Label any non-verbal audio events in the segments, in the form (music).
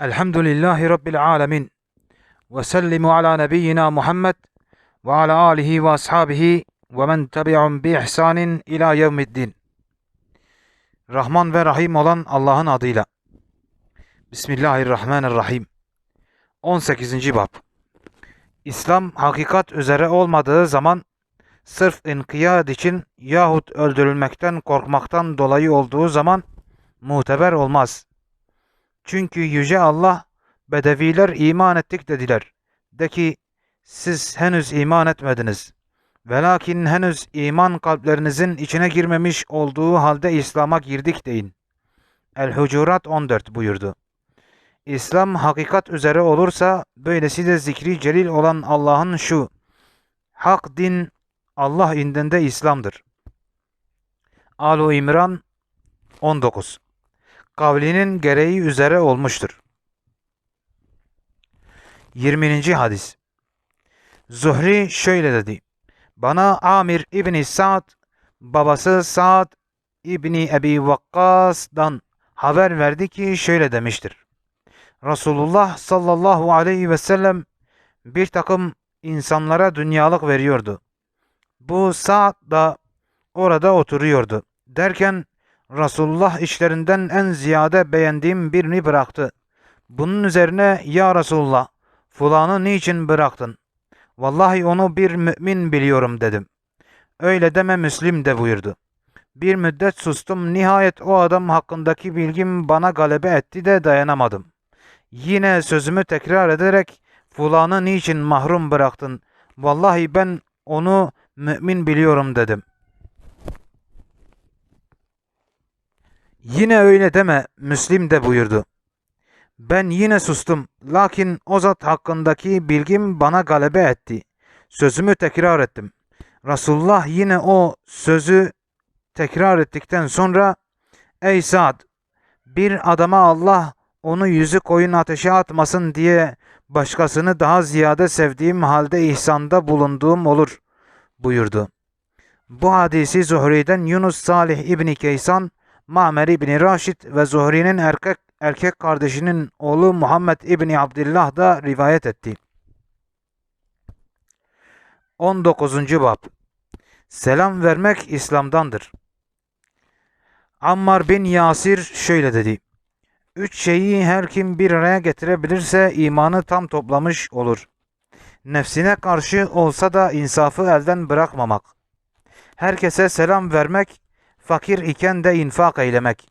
Elhamdülillahi Rabbil alemin. Ve sellimu ala nebiyyina Muhammed ve ala alihi ve ashabihi ve men tebi'un bi ihsanin ila yevmiddin. Rahman ve Rahim olan Allah'ın adıyla. Bismillahirrahmanirrahim. 18. Bab İslam hakikat üzere olmadığı zaman sırf inkiyat için yahut öldürülmekten korkmaktan dolayı olduğu zaman muteber olmaz. Çünkü Yüce Allah Bedeviler iman ettik dediler. De ki siz henüz iman etmediniz. Velakin henüz iman kalplerinizin içine girmemiş olduğu halde İslam'a girdik deyin. El-Hucurat 14 buyurdu. İslam hakikat üzere olursa böylesi de zikri celil olan Allah'ın şu hak din Allah indinde İslam'dır. Alu İmran 19 Kavlinin gereği üzere olmuştur. 20. hadis Zuhri şöyle dedi. Bana Amir İbni Sa'd, babası Sa'd İbni Ebi Vakkas'dan haber verdi ki şöyle demiştir. Resulullah sallallahu aleyhi ve sellem bir takım insanlara dünyalık veriyordu. Bu Sa'd da orada oturuyordu. Derken Resulullah işlerinden en ziyade beğendiğim birini bıraktı. Bunun üzerine ya Resulullah fulanı niçin bıraktın? Vallahi onu bir mümin biliyorum dedim. Öyle deme Müslim de buyurdu. Bir müddet sustum. Nihayet o adam hakkındaki bilgim bana galebe etti de dayanamadım. Yine sözümü tekrar ederek fulanı niçin mahrum bıraktın? Vallahi ben onu mümin biliyorum dedim. Yine öyle deme Müslim de buyurdu. Ben yine sustum. Lakin o zat hakkındaki bilgim bana galebe etti. Sözümü tekrar ettim. Resulullah yine o sözü tekrar ettikten sonra Ey Sa'd! Bir adama Allah onu yüzü koyun ateşe atmasın diye başkasını daha ziyade sevdiğim halde ihsanda bulunduğum olur buyurdu. Bu hadisi Zuhri'den Yunus Salih İbni Keysan, Ma'mer İbni Raşid ve Zuhri'nin erkek erkek kardeşinin oğlu Muhammed İbni Abdullah da rivayet etti. 19. Bab Selam vermek İslam'dandır. Ammar bin Yasir şöyle dedi. Üç şeyi her kim bir araya getirebilirse imanı tam toplamış olur. Nefsine karşı olsa da insafı elden bırakmamak. Herkese selam vermek, fakir iken de infak eylemek.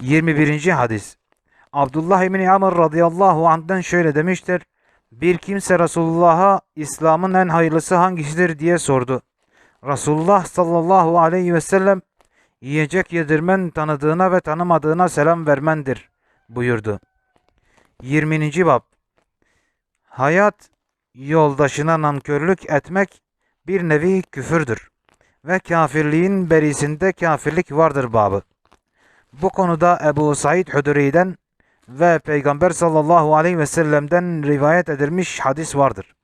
21. hadis Abdullah İbni Amr radıyallahu anh'den şöyle demiştir. Bir kimse Resulullah'a İslam'ın en hayırlısı hangisidir diye sordu. Resulullah sallallahu aleyhi ve sellem yiyecek yedirmen tanıdığına ve tanımadığına selam vermendir buyurdu. 20. bab Hayat yoldaşına nankörlük etmek bir nevi küfürdür ve kafirliğin berisinde kafirlik vardır babı. Bu konuda Ebu Said Huduri'den ve Peygamber sallallahu aleyhi ve sellem'den rivayet edilmiş hadis vardır.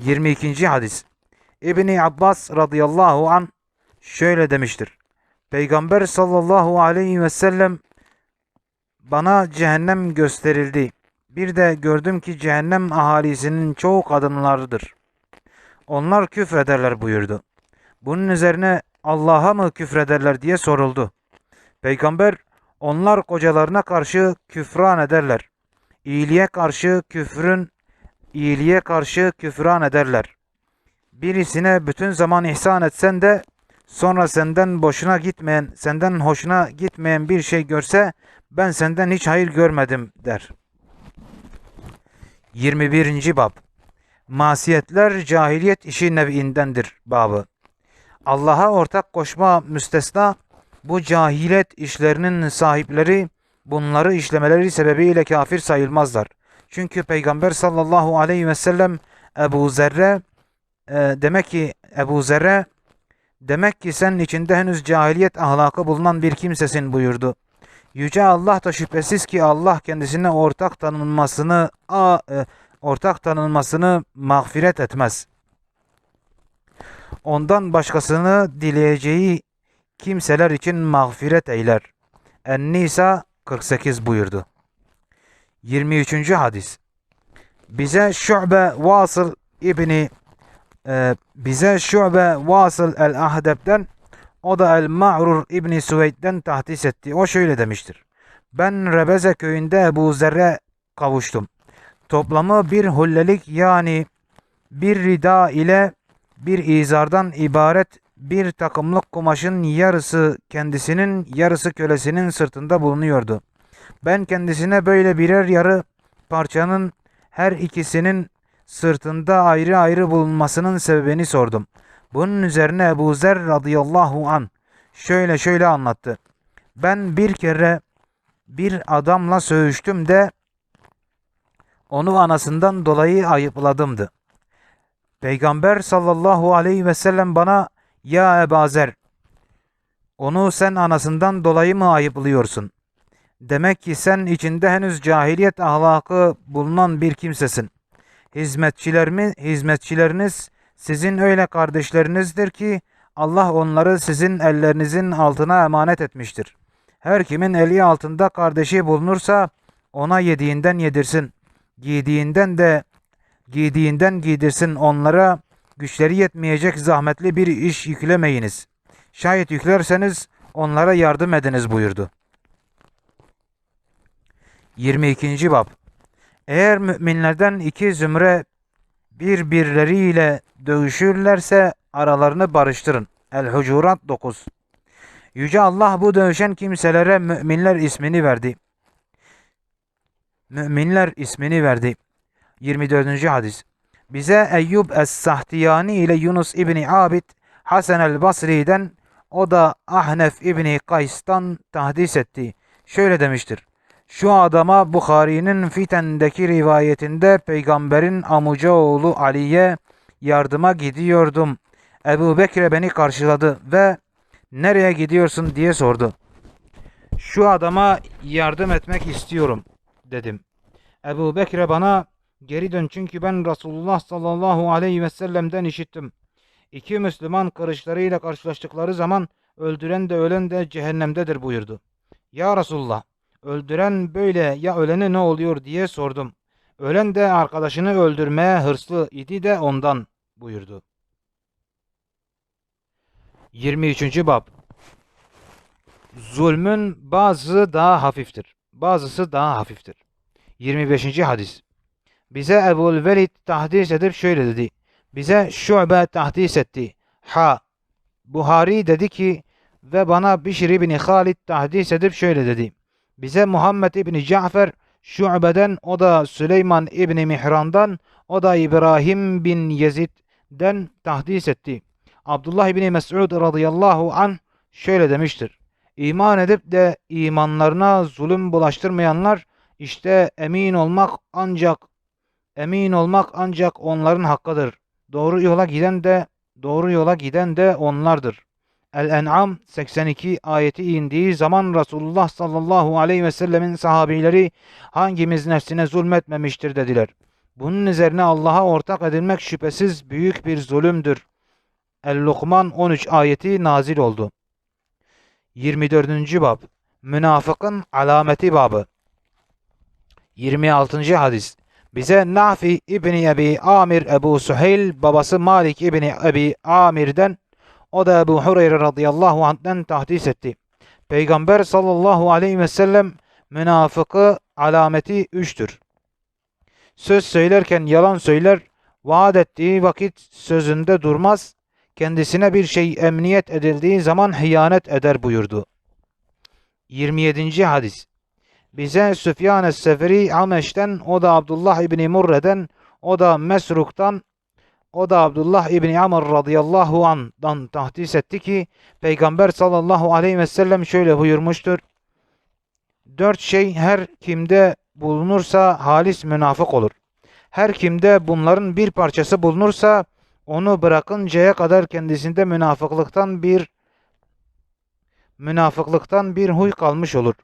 22. hadis İbni Abbas radıyallahu an şöyle demiştir. Peygamber sallallahu aleyhi ve sellem bana cehennem gösterildi. Bir de gördüm ki cehennem ahalisinin çoğu kadınlarıdır. Onlar küfrederler buyurdu. Bunun üzerine Allah'a mı küfrederler diye soruldu. Peygamber onlar kocalarına karşı küfran ederler. İyiliğe karşı küfrün, iyiliğe karşı küfran ederler. Birisine bütün zaman ihsan etsen de sonra senden boşuna gitmeyen, senden hoşuna gitmeyen bir şey görse ben senden hiç hayır görmedim der. 21. Bab Masiyetler cahiliyet işi nevindendir babı. Allah'a ortak koşma müstesna bu cahilet işlerinin sahipleri bunları işlemeleri sebebiyle kafir sayılmazlar. Çünkü Peygamber sallallahu aleyhi ve sellem Ebu Zerre e, demek ki Ebu Zerre demek ki senin içinde henüz cahiliyet ahlakı bulunan bir kimsesin buyurdu. Yüce Allah da şüphesiz ki Allah kendisine ortak tanınmasını a, e, ortak tanınmasını mağfiret etmez. Ondan başkasını dileyeceği kimseler için mağfiret eyler. En-Nisa 48 buyurdu. 23. hadis. Bize Şu'be Vasıl İbni e, bize Şu'be Vasıl el-Ahdeb'den o da el-Ma'rur İbni Süveyd'den tahdis etti. O şöyle demiştir. Ben Rebeze köyünde Ebu Zer'e kavuştum. Toplamı bir hullelik yani bir rida ile bir izardan ibaret bir takımlık kumaşın yarısı kendisinin yarısı kölesinin sırtında bulunuyordu. Ben kendisine böyle birer yarı parçanın her ikisinin sırtında ayrı ayrı bulunmasının sebebini sordum. Bunun üzerine Ebu Zer radıyallahu an şöyle şöyle anlattı. Ben bir kere bir adamla söğüştüm de onu anasından dolayı ayıpladımdı. Peygamber sallallahu aleyhi ve sellem bana ya Ebu Zer onu sen anasından dolayı mı ayıplıyorsun? Demek ki sen içinde henüz cahiliyet ahlakı bulunan bir kimsesin. Hizmetçilerimi, hizmetçileriniz sizin öyle kardeşlerinizdir ki Allah onları sizin ellerinizin altına emanet etmiştir. Her kimin eli altında kardeşi bulunursa ona yediğinden yedirsin. Giydiğinden de giydiğinden giydirsin onlara güçleri yetmeyecek zahmetli bir iş yüklemeyiniz. Şayet yüklerseniz onlara yardım ediniz buyurdu. 22. Bab Eğer müminlerden iki zümre birbirleriyle dövüşürlerse aralarını barıştırın. El-Hucurat 9 Yüce Allah bu dövüşen kimselere müminler ismini verdi. Müminler ismini verdi. 24. hadis. Bize Eyyub Es-Sahtiyani ile Yunus İbni Abid Hasan el-Basri'den o da Ahnef İbni Kays'tan tahdis etti. Şöyle demiştir. Şu adama Bukhari'nin Fiten'deki rivayetinde peygamberin amuca oğlu Ali'ye yardıma gidiyordum. Ebu Bekir beni karşıladı ve nereye gidiyorsun diye sordu. Şu adama yardım etmek istiyorum dedim. Ebu Bekir bana geri dön çünkü ben Resulullah sallallahu aleyhi ve sellem'den işittim. İki Müslüman kırışlarıyla karşılaştıkları zaman öldüren de ölen de cehennemdedir buyurdu. Ya Resulullah öldüren böyle ya ölene ne oluyor diye sordum. Ölen de arkadaşını öldürmeye hırslı idi de ondan buyurdu. 23. Bab Zulmün bazı daha hafiftir. Bazısı daha hafiftir. 25. Hadis Bize Ebul Velid tahdis edip şöyle dedi. Bize Şu'be tahdis etti. Ha Buhari dedi ki ve bana Bişir ibn Halid tahdis edip şöyle dedi. Bize Muhammed İbni Cafer Şu'be'den, o da Süleyman İbni Mihran'dan, o da İbrahim bin Yezid'den tahdis etti. Abdullah İbni Mes'ud radıyallahu an şöyle demiştir. İman edip de imanlarına zulüm bulaştırmayanlar işte emin olmak ancak emin olmak ancak onların hakkıdır. Doğru yola giden de doğru yola giden de onlardır. El-En'am 82 ayeti indiği zaman Resulullah sallallahu aleyhi ve sellemin sahabileri hangimiz nefsine zulmetmemiştir dediler. Bunun üzerine Allah'a ortak edilmek şüphesiz büyük bir zulümdür. El-Lukman 13 ayeti nazil oldu. 24. bab Münafıkın alameti babı 26. hadis bize Nafi İbni Ebi Amir Ebu Suheyl babası Malik İbni Ebi Amir'den o da Ebu Hureyre radıyallahu anh'den tahdis etti. Peygamber sallallahu aleyhi ve sellem münafıkı alameti üçtür. Söz söylerken yalan söyler, vaat ettiği vakit sözünde durmaz, kendisine bir şey emniyet edildiği zaman hıyanet eder buyurdu. 27. hadis Bize Süfyan es-Seferi Ameş'ten, o da Abdullah İbni Murre'den, o da Mesruk'tan, o da Abdullah İbni Amr radıyallahu an'dan tahdis etti ki Peygamber sallallahu aleyhi ve sellem şöyle buyurmuştur. Dört şey her kimde bulunursa halis münafık olur. Her kimde bunların bir parçası bulunursa onu bırakıncaya kadar kendisinde münafıklıktan bir münafıklıktan bir huy kalmış olur.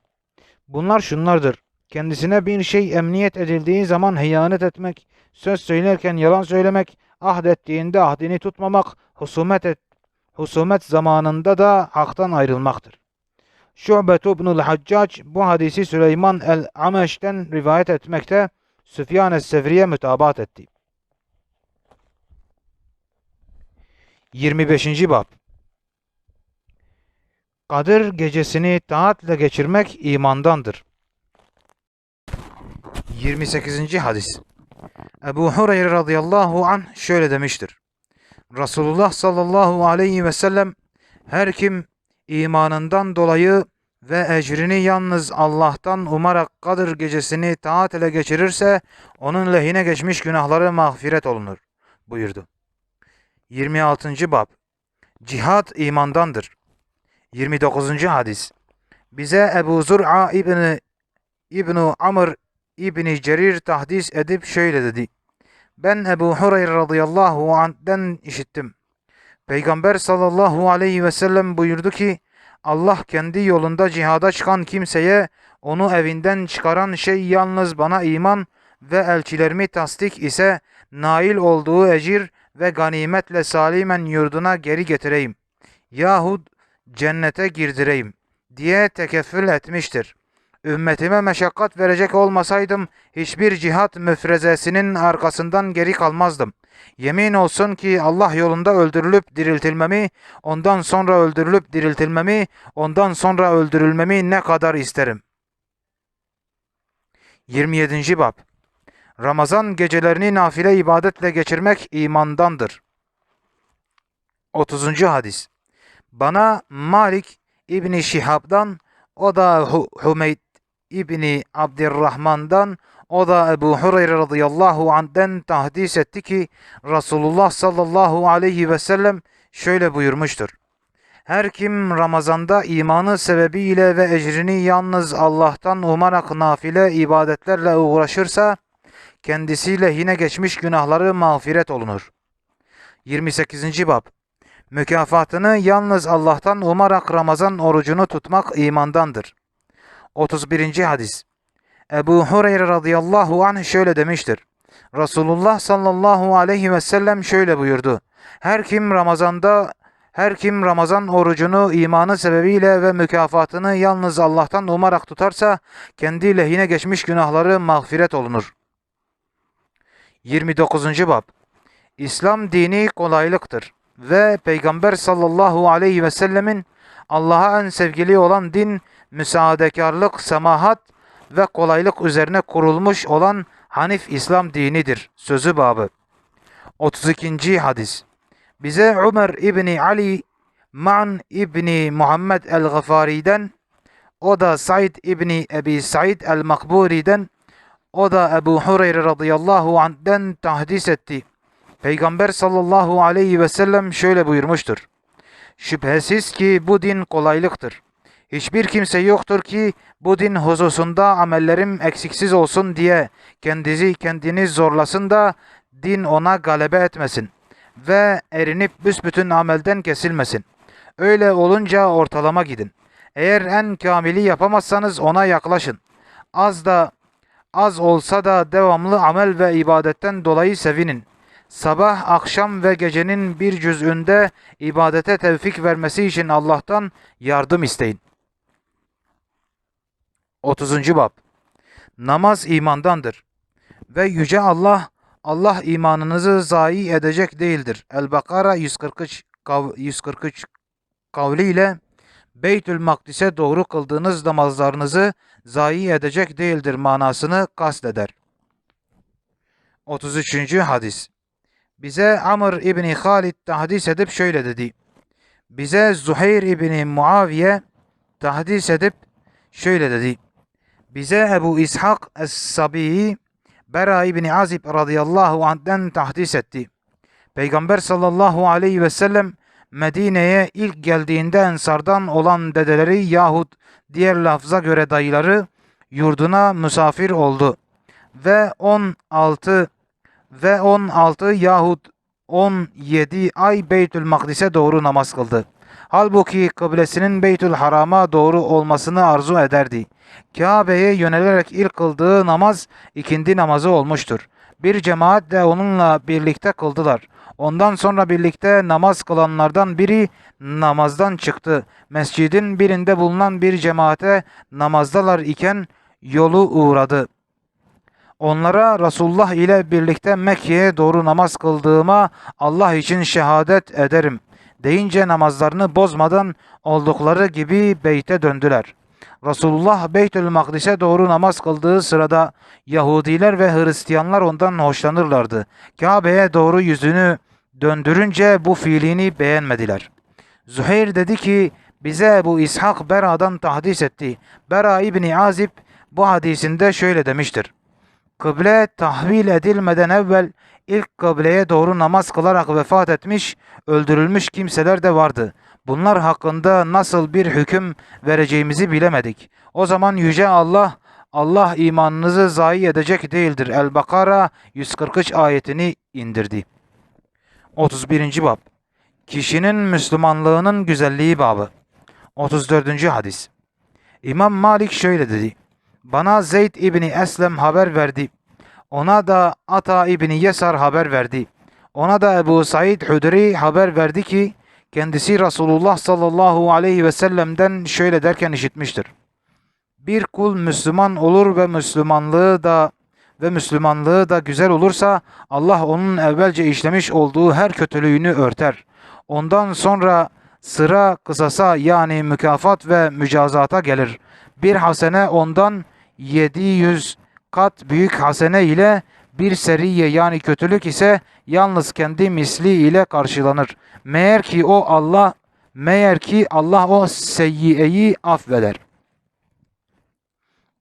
Bunlar şunlardır. Kendisine bir şey emniyet edildiği zaman hıyanet etmek, söz söylerken yalan söylemek, ahdettiğinde ahdini tutmamak, husumet et, husumet zamanında da haktan ayrılmaktır. Şu'bet ibnül Haccac bu hadisi Süleyman el-Ameş'ten rivayet etmekte. Süfyan es-Sevri'ye mütabaat etti. 25. Bab Kadir gecesini taatle geçirmek imandandır. 28. Hadis Ebu Hureyre radıyallahu anh şöyle demiştir. Resulullah sallallahu aleyhi ve sellem her kim imanından dolayı ve ecrini yalnız Allah'tan umarak Kadir gecesini taat ile geçirirse onun lehine geçmiş günahları mağfiret olunur buyurdu. 26. Bab Cihad imandandır. 29. Hadis Bize Ebu Zur'a İbni İbni Amr İbni Cerir tahdis edip şöyle dedi. Ben Ebu Hureyre radıyallahu anh'den işittim. Peygamber sallallahu aleyhi ve sellem buyurdu ki Allah kendi yolunda cihada çıkan kimseye onu evinden çıkaran şey yalnız bana iman ve elçilerimi tasdik ise nail olduğu ecir ve ganimetle salimen yurduna geri getireyim. Yahut cennete girdireyim diye tekeffül etmiştir. Ümmetime meşakkat verecek olmasaydım hiçbir cihat müfrezesinin arkasından geri kalmazdım. Yemin olsun ki Allah yolunda öldürülüp diriltilmemi, ondan sonra öldürülüp diriltilmemi, ondan sonra öldürülmemi ne kadar isterim. 27. Bab Ramazan gecelerini nafile ibadetle geçirmek imandandır. 30. Hadis Bana Malik İbni Şihab'dan, o da Hümeyd İbni Abdurrahman'dan, o da Ebu Hureyre radıyallahu anh'den tahdis etti ki Resulullah sallallahu aleyhi ve sellem şöyle buyurmuştur. Her kim Ramazanda imanı sebebiyle ve ecrini yalnız Allah'tan umarak nafile ibadetlerle uğraşırsa kendisiyle yine geçmiş günahları mağfiret olunur. 28. Bab Mükafatını yalnız Allah'tan umarak Ramazan orucunu tutmak imandandır. 31. Hadis Ebu Hureyre radıyallahu anh şöyle demiştir. Resulullah sallallahu aleyhi ve sellem şöyle buyurdu. Her kim Ramazanda her kim Ramazan orucunu imanı sebebiyle ve mükafatını yalnız Allah'tan umarak tutarsa kendi lehine geçmiş günahları mağfiret olunur. 29. Bab İslam dini kolaylıktır ve Peygamber sallallahu aleyhi ve sellemin Allah'a en sevgili olan din müsaadekarlık, semahat ve kolaylık üzerine kurulmuş olan Hanif İslam dinidir. Sözü babı. 32. hadis. Bize Ömer İbni Ali Man İbni Muhammed el-Gıfari'den o da Said İbni Ebi Said el-Makburi'den o da Ebu Hureyre radıyallahu anh'den tahdis etti. Peygamber sallallahu aleyhi ve sellem şöyle buyurmuştur. Şüphesiz ki bu din kolaylıktır. Hiçbir kimse yoktur ki bu din hususunda amellerim eksiksiz olsun diye kendisi kendini zorlasın da din ona galebe etmesin ve erinip büsbütün amelden kesilmesin. Öyle olunca ortalama gidin. Eğer en kamili yapamazsanız ona yaklaşın. Az da az olsa da devamlı amel ve ibadetten dolayı sevinin. Sabah, akşam ve gecenin bir cüz'ünde ibadete tevfik vermesi için Allah'tan yardım isteyin. 30. Bab Namaz imandandır. Ve Yüce Allah, Allah imanınızı zayi edecek değildir. El-Bakara 143, kav- 143 kavliyle Beytül Makdis'e doğru kıldığınız namazlarınızı zayi edecek değildir manasını kasteder. 33. Hadis Bize Amr İbni Halid tahdis edip şöyle dedi. Bize Zuheyr İbni Muaviye tahdis edip şöyle dedi. Bize Ebu İshak Es-Sabihi Bera İbni Azib radıyallahu anh'den tahdis etti. Peygamber sallallahu aleyhi ve sellem Medine'ye ilk geldiğinde Ensardan olan dedeleri yahut diğer lafza göre dayıları yurduna misafir oldu. Ve 16 ve 16 yahut 17 ay Beytül Makdis'e doğru namaz kıldı. Halbuki kıblesinin Beytül Haram'a doğru olmasını arzu ederdi. Kabe'ye yönelerek ilk kıldığı namaz ikindi namazı olmuştur. Bir cemaat de onunla birlikte kıldılar. Ondan sonra birlikte namaz kılanlardan biri namazdan çıktı. Mescidin birinde bulunan bir cemaate namazdalar iken yolu uğradı. Onlara Resulullah ile birlikte Mekke'ye doğru namaz kıldığıma Allah için şehadet ederim deyince namazlarını bozmadan oldukları gibi beyte döndüler. Resulullah Beytül Makdis'e doğru namaz kıldığı sırada Yahudiler ve Hristiyanlar ondan hoşlanırlardı. Kabe'ye doğru yüzünü döndürünce bu fiilini beğenmediler. Züheyr dedi ki bize bu İshak Bera'dan tahdis etti. Bera İbni Azib bu hadisinde şöyle demiştir. Kıble tahvil edilmeden evvel ilk kıbleye doğru namaz kılarak vefat etmiş, öldürülmüş kimseler de vardı. Bunlar hakkında nasıl bir hüküm vereceğimizi bilemedik. O zaman Yüce Allah, Allah imanınızı zayi edecek değildir. El-Bakara 143 ayetini indirdi. 31. Bab Kişinin Müslümanlığının güzelliği babı 34. hadis İmam Malik şöyle dedi. Bana Zeyd İbni Eslem haber verdi. Ona da Ata İbni Yesar haber verdi. Ona da Ebu Said Hudri haber verdi ki kendisi Resulullah sallallahu aleyhi ve sellem'den şöyle derken işitmiştir. Bir kul Müslüman olur ve Müslümanlığı da ve Müslümanlığı da güzel olursa Allah onun evvelce işlemiş olduğu her kötülüğünü örter. Ondan sonra sıra kısasa yani mükafat ve mücazata gelir. Bir hasene ondan 700 kat büyük hasene ile bir seriye yani kötülük ise yalnız kendi misli ile karşılanır. Meğer ki o Allah meğer ki Allah o seyyiyeyi affeder.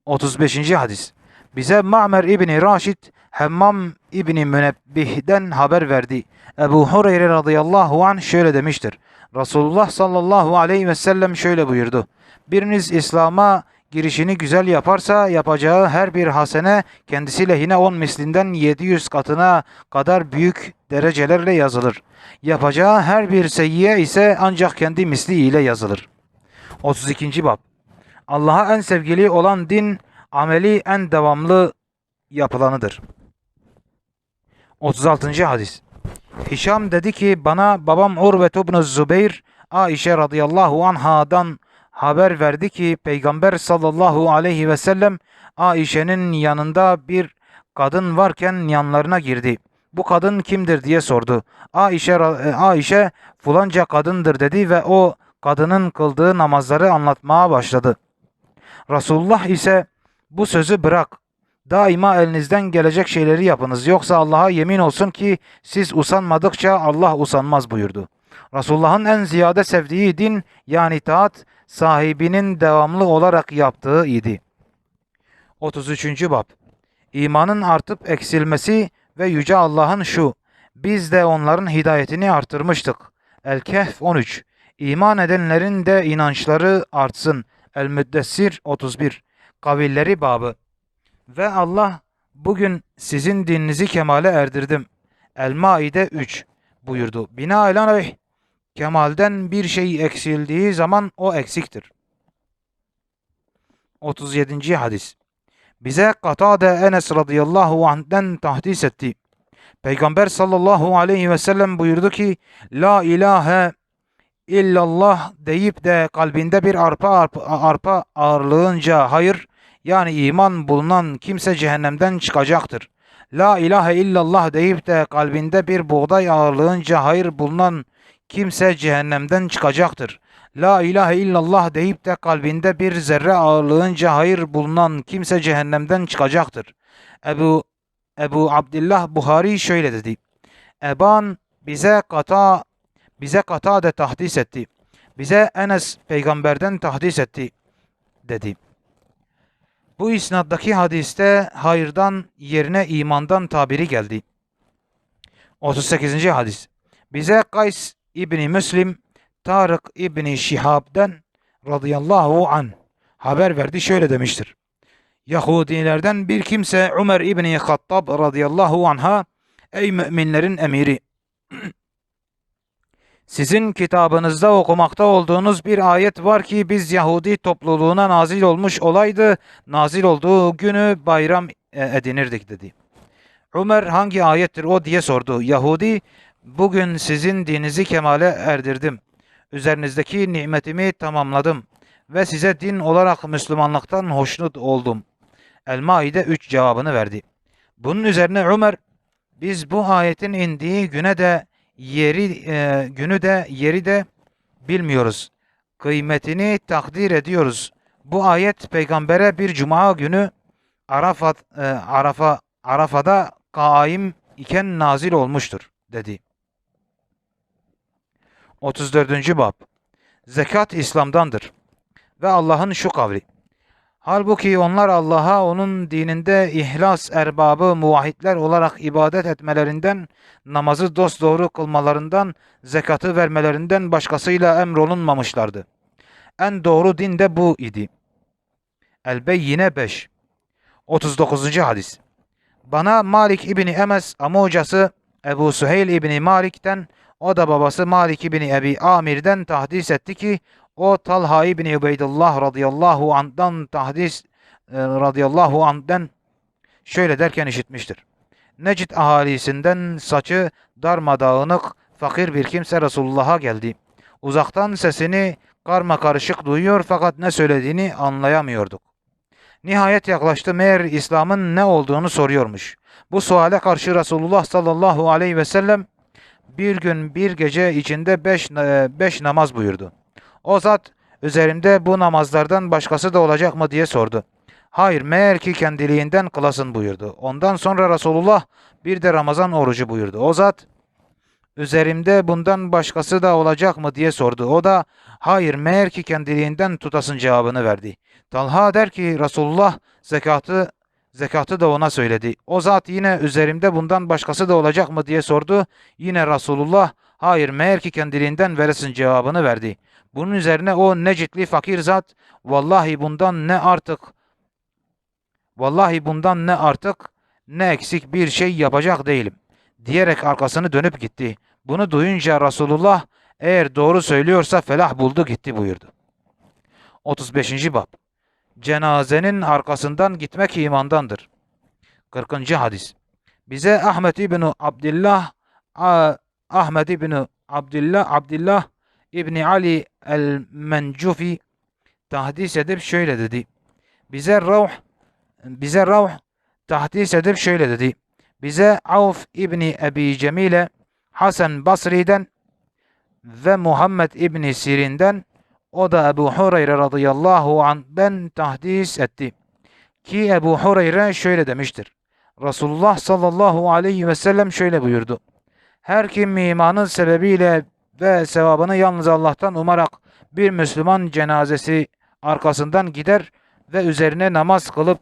35. hadis. Bize Ma'mer İbni Raşid Hemmam İbni Münebbih'den haber verdi. Ebu Hureyre radıyallahu anh şöyle demiştir. Resulullah sallallahu aleyhi ve sellem şöyle buyurdu. Biriniz İslam'a girişini güzel yaparsa yapacağı her bir hasene kendisi lehine 10 mislinden 700 katına kadar büyük derecelerle yazılır. Yapacağı her bir seyyiye ise ancak kendi misli ile yazılır. 32. Bab Allah'a en sevgili olan din ameli en devamlı yapılanıdır. 36. hadis Hişam dedi ki bana babam Urvet ibn Zübeyir Aişe radıyallahu anhadan haber verdi ki Peygamber sallallahu aleyhi ve sellem Aişe'nin yanında bir kadın varken yanlarına girdi. Bu kadın kimdir diye sordu. Aişe, Aişe fulanca kadındır dedi ve o kadının kıldığı namazları anlatmaya başladı. Resulullah ise bu sözü bırak. Daima elinizden gelecek şeyleri yapınız. Yoksa Allah'a yemin olsun ki siz usanmadıkça Allah usanmaz buyurdu. Resulullah'ın en ziyade sevdiği din yani taat sahibinin devamlı olarak yaptığı idi. 33. Bab İmanın artıp eksilmesi ve Yüce Allah'ın şu, biz de onların hidayetini artırmıştık. El-Kehf 13 İman edenlerin de inançları artsın. El-Müddessir 31 Kavilleri babı Ve Allah bugün sizin dininizi kemale erdirdim. El-Maide 3 buyurdu. Binaenaleyh kemalden bir şey eksildiği zaman o eksiktir. 37. hadis Bize Katade Enes radıyallahu anh'den tahdis etti. Peygamber sallallahu aleyhi ve sellem buyurdu ki La ilahe illallah deyip de kalbinde bir arpa arpa, arpa ağırlığınca hayır yani iman bulunan kimse cehennemden çıkacaktır. La ilahe illallah deyip de kalbinde bir buğday ağırlığınca hayır bulunan kimse cehennemden çıkacaktır. La ilahe illallah deyip de kalbinde bir zerre ağırlığınca hayır bulunan kimse cehennemden çıkacaktır. Ebu Ebu Abdullah Buhari şöyle dedi. Eban bize kata bize kata de tahdis etti. Bize Enes peygamberden tahdis etti dedi. Bu isnaddaki hadiste hayırdan yerine imandan tabiri geldi. 38. hadis. Bize Kays İbni Müslim Tarık İbni Şihab'den radıyallahu an haber verdi şöyle demiştir. Yahudilerden bir kimse Ömer İbni Hattab radıyallahu anha ey müminlerin emiri (clears throat) sizin kitabınızda okumakta olduğunuz bir ayet var ki biz Yahudi topluluğuna nazil olmuş olaydı, nazil olduğu günü bayram e, edinirdik dedi. Ömer hangi ayettir o diye sordu. Yahudi Bugün sizin dininizi kemale erdirdim. Üzerinizdeki nimetimi tamamladım ve size din olarak Müslümanlıktan hoşnut oldum. El-Maide 3 cevabını verdi. Bunun üzerine Ömer biz bu ayetin indiği güne de yeri e, günü de yeri de bilmiyoruz. Kıymetini takdir ediyoruz. Bu ayet peygambere bir cuma günü Arafat e, Arafa Arafa'da kaim iken nazil olmuştur dedi. 34. bab Zekat İslam'dandır ve Allah'ın şu kavli. Halbuki onlar Allah'a onun dininde ihlas erbabı muvahhidler olarak ibadet etmelerinden, namazı dosdoğru kılmalarından, zekatı vermelerinden başkasıyla emrolunmamışlardı. En doğru din de bu idi. El-Beyyine 5 39. hadis Bana Malik İbni Emes amocası Ebu Süheyl İbni Malik'ten o da babası Malik İbni Ebi Amir'den tahdis etti ki o Talha İbni Ubeydullah radıyallahu anh'dan tahdis e, radıyallahu anh'den şöyle derken işitmiştir. Necid ahalisinden saçı darmadağınık fakir bir kimse Resulullah'a geldi. Uzaktan sesini karma karışık duyuyor fakat ne söylediğini anlayamıyorduk. Nihayet yaklaştı meğer İslam'ın ne olduğunu soruyormuş. Bu suale karşı Resulullah sallallahu aleyhi ve sellem bir gün bir gece içinde beş, e, beş namaz buyurdu. O zat üzerimde bu namazlardan başkası da olacak mı diye sordu. Hayır meğer ki kendiliğinden kılasın buyurdu. Ondan sonra Resulullah bir de Ramazan orucu buyurdu. O zat üzerimde bundan başkası da olacak mı diye sordu. O da hayır meğer ki kendiliğinden tutasın cevabını verdi. Talha der ki Resulullah zekatı zekatı da ona söyledi. O zat yine üzerimde bundan başkası da olacak mı diye sordu. Yine Resulullah hayır meğer ki kendiliğinden veresin cevabını verdi. Bunun üzerine o necitli fakir zat vallahi bundan ne artık vallahi bundan ne artık ne eksik bir şey yapacak değilim diyerek arkasını dönüp gitti. Bunu duyunca Resulullah eğer doğru söylüyorsa felah buldu gitti buyurdu. 35. bab Cenazenin arkasından gitmek imandandır. 40. hadis Bize Ahmet İbni Abdullah Ahmet İbni Abdullah Abdullah İbni Ali el-Mencufi tahdis edip şöyle dedi. Bize Ravh bize Ravh tahdis edip şöyle dedi. Bize Avf İbni Ebi Cemile Hasan Basri'den ve Muhammed İbni Sirin'den o da Ebu Hureyre radıyallahu anh'den tahdis etti. Ki Ebu Hureyre şöyle demiştir. Resulullah sallallahu aleyhi ve sellem şöyle buyurdu. Her kim imanın sebebiyle ve sevabını yalnız Allah'tan umarak bir Müslüman cenazesi arkasından gider ve üzerine namaz kılıp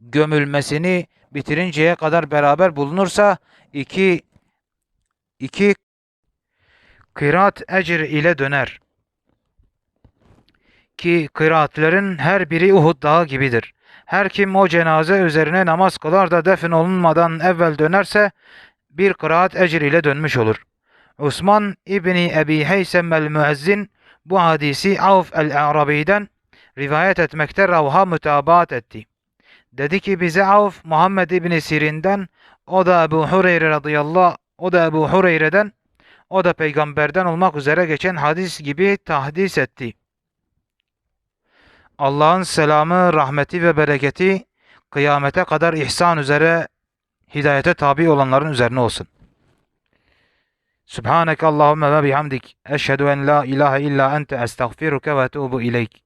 gömülmesini bitirinceye kadar beraber bulunursa iki iki kıraat ecir ile döner. Ki kıraatlerin her biri Uhud dağı gibidir. Her kim o cenaze üzerine namaz kılar da defin olunmadan evvel dönerse bir kıraat ecir dönmüş olur. Osman İbni Ebi Heysem el-Müezzin bu hadisi Avf el-Arabi'den rivayet etmekte ravha mütabaat etti. Dedi ki bize Avf Muhammed İbni Sirin'den o da Ebu Hureyre radıyallahu o da Ebu Hureyre'den o da peygamberden olmak üzere geçen hadis gibi tahdis etti. Allah'ın selamı, rahmeti ve bereketi kıyamete kadar ihsan üzere hidayete tabi olanların üzerine olsun. Subhaneke Allahümme ve bihamdik. Eşhedü en la ilahe illa ente estağfiruke ve etubu ileyk.